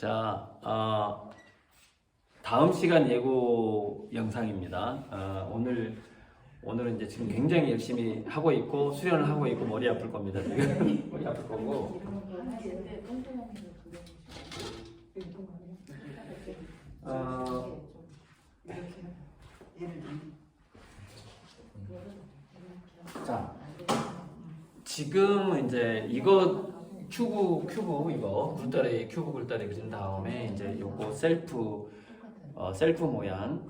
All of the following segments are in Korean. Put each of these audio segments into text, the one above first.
자, 어, 다음 시간 예고 영상입니다. 어, 오늘 오늘은 이제 지금 굉장히 열심히 하고 있고 수련을 하고 있고 머리 아플 겁니다. 지금 머리 아플 거고. 어, 자, 지금 이제 이거 큐브 큐브 이거 굴다리 큐브 굴다리 그린 다음에 이제 요거 셀프 어, 셀프 모양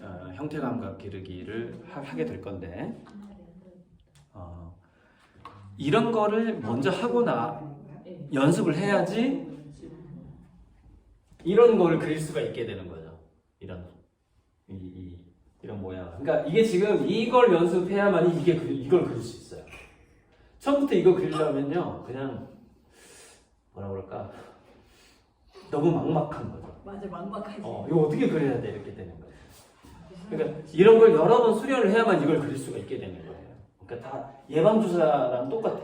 어, 형태 감각 기르기를 하, 하게 될 건데 어, 이런 거를 먼저 하고 나 연습을 해야지 이런 거를 그릴 수가 있게 되는 거죠. 이런 이, 이 이런 모양. 그러니까 이게 지금 이걸 연습해야만 이게 그- 이걸 그릴 수 있어요. 처음부터 이거 그리려면요, 그냥 뭐라 그럴까 너무 막막한 거죠. 맞아 막막하지. 어, 이거 어떻게 그려야 돼 이렇게 되는 거예요. 그러니까 이런 걸 여러 번 수련을 해야만 이걸 그릴 수가 있게 되는 거예요. 그러니까 다 예방 주사랑 똑같아.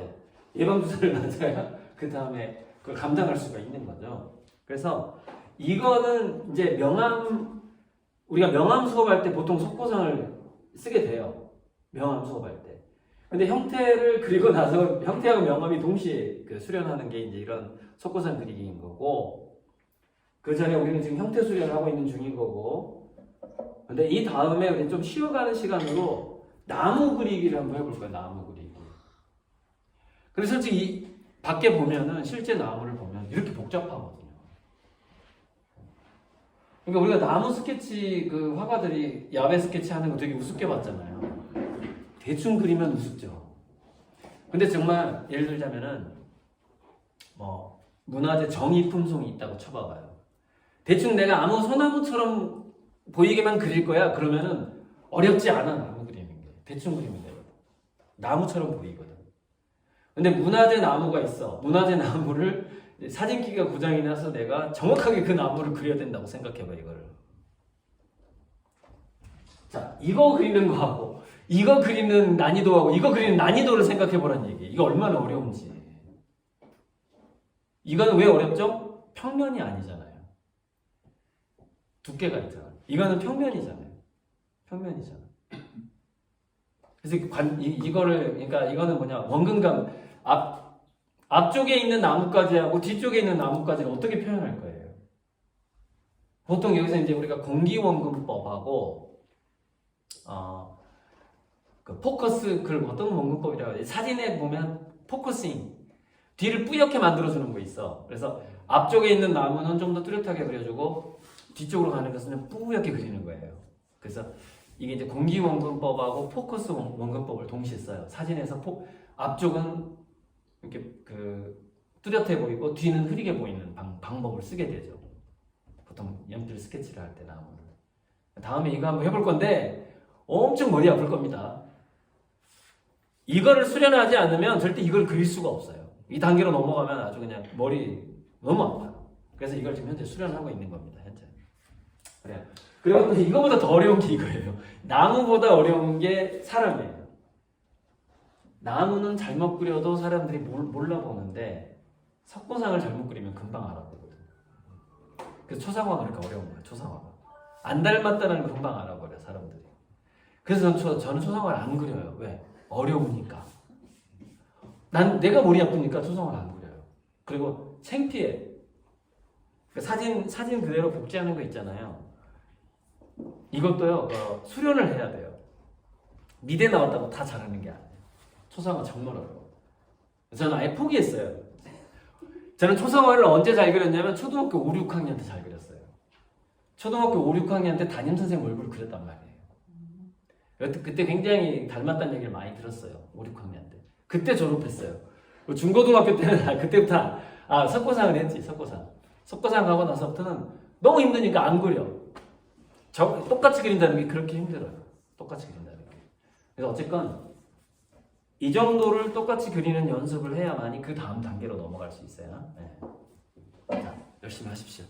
예방 주사를 맞아야 그 다음에 그걸 감당할 수가 있는 거죠. 그래서 이거는 이제 명암 우리가 명암 수업할 때 보통 속고상을 쓰게 돼요. 명암 수업할 때. 근데 형태를 그리고 나서 형태하고 명암이 동시에 그 수련하는 게 이제 이런 속고상 그리기인 거고 그 전에 우리는 지금 형태 수련을 하고 있는 중인 거고 근데 이 다음에 우리 좀 쉬어가는 시간으로 나무 그리기를 한번 해볼 거예요. 나무 그리기. 그래서 솔직히 이 밖에 보면은 실제 나무를 보면 이렇게 복잡하거든요. 그러니까 우리가 나무 스케치 그 화가들이 야외 스케치 하는 거 되게 우습게 봤잖아요. 대충 그리면 우습죠. 근데 정말 예를 들자면은 뭐 문화재 정의 품송이 있다고 쳐봐봐요. 대충 내가 아무 소나무처럼 보이게만 그릴 거야. 그러면은 어렵지 않아 나무 그리는 게 대충 그리면 돼요. 나무처럼 보이거든. 근데 문화재 나무가 있어. 문화재 나무를 사진기가 고장이 나서 내가 정확하게 그 나무를 그려야 된다고 생각해봐 이거를. 자, 이거 그리는 거하고 이거 그리는 난이도하고 이거 그리는 난이도를 생각해보란 얘기. 이거 얼마나 어려운지. 이거는 왜 어렵죠? 평면이 아니잖아요. 두께가 있잖아. 이거는 평면이잖아요. 평면이잖아. 그래서 이 관, 이, 이거를 그러니까 이거는 뭐냐 원근감 앞 앞쪽에 있는 나뭇가지하고 뒤쪽에 있는 나뭇가지를 어떻게 표현할 거예요? 보통 여기서 이제 우리가 공기원근법하고 어, 그 포커스 그걸 어떤 원근법이라고 돼? 사진에 보면 포커싱 뒤를 뿌옇게 만들어주는 거 있어. 그래서 앞쪽에 있는 나무는 좀 더 뚜렷하게 그려주고 뒤쪽으로 가는 것은 뿌옇게 그리는 거예요. 그래서 이게 이제 공기 원근법하고 포커스 원- 원근법을 동시에 써요. 사진에서 포, 앞쪽은 이렇게 그 뚜렷해 보이고 뒤는 흐리게 보이는 방, 방법을 쓰게 되죠. 보통 연필 스케치를 할 때 나오는. 다음에 이거 한번 해볼 건데 엄청 머리 아플 겁니다. 이거를 수련하지 않으면 절대 이걸 그릴 수가 없어요. 이 단계로 넘어가면 아주 그냥 머리 너무 아파요. 그래서 이걸 지금 현재 수련하고 있는 겁니다. 현재. 그래요. 그리고 또 이거보다 더 어려운 게 이거예요. 나무보다 어려운 게 사람이에요. 나무는 잘못 그려도 사람들이 몰, 몰라보는데 석고상을 잘못 그리면 금방 알아보거든. 그래서 초상화가 그러니까 어려운 거야. 초상화가 안 닮았다는 걸 금방 알아버려 사람들이. 그래서 저는 초상화를 안 그려요. 왜? 어려우니까. 난 내가 머리 아프니까 초상화를 안 그려요. 그리고 창피해. 그 사진 사진 그대로 복제하는 거 있잖아요. 이것도요 어, 수련을 해야 돼요. 미대 나왔다고 다 잘하는 게 아니에요. 초상화 정말 어려워. 저는 아예 포기했어요. 저는 초상화를 언제 잘 그렸냐면 초등학교 5, 6학년 때 잘 그렸어요. 초등학교 5, 6학년 때 담임 선생님 얼굴 그렸단 말이에요. 여태 그때 굉장히 닮았다는 얘기를 많이 들었어요. 5, 6학년 때. 그때 졸업했어요. 중고등학교 때는 아, 그때부터 아 석고상을 했지 석고상. 석고상 가고 나서부터는 너무 힘드니까 안 그려. 저 똑같이 그린다는 게 그렇게 힘들어요. 똑같이 그린다는 게. 그래서 어쨌건 이 정도를 똑같이 그리는 연습을 해야만이 그 다음 단계로 넘어갈 수 있어요. 네. 자, 열심히 하십시오.